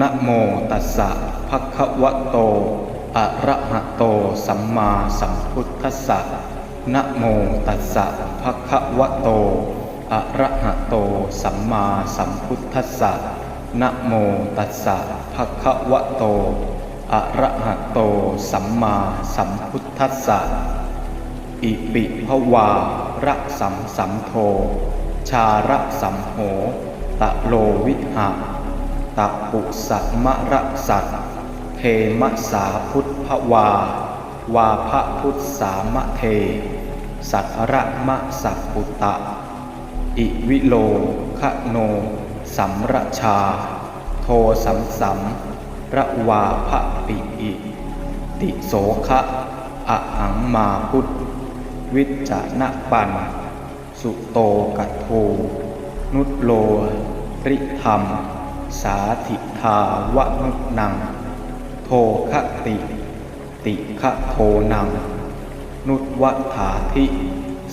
นะโมตัสสะภะคะวะโต อะระหะโต สัมมาสัมพุทธัสสะนะโมตัสสะภะคะวะโต อะระหะโต สัมมาสัมพุทธัสสะนะโมตัสสะภะคะวะโต อะระหะโต สัมมาสัมพุทธัสสะ อิปิภวาระสัมสัมโท ชาระสัมโหตะโลวิหะ ตะปุสัมมระสัตเทมสาพุทธวา วาพระพุทธสามะเท สัทระมะสัพปุตตะ อิวิโลคะโน สัมรชา โทสัมสัมระวาพะปิอิ ติโสคะอะหังมาพุทธวิจจะนะปัน สุโตกัตทูนุตโลริธรรม สาธิทาวะนุนัง โทคติ ติคโทนัง นุตวถาธิ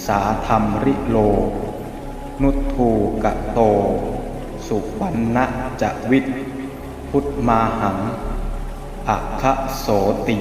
สาธรรมริโล นุตทูกะโต สุปันนะจะวิทพุทธมาหังอัคคโสติ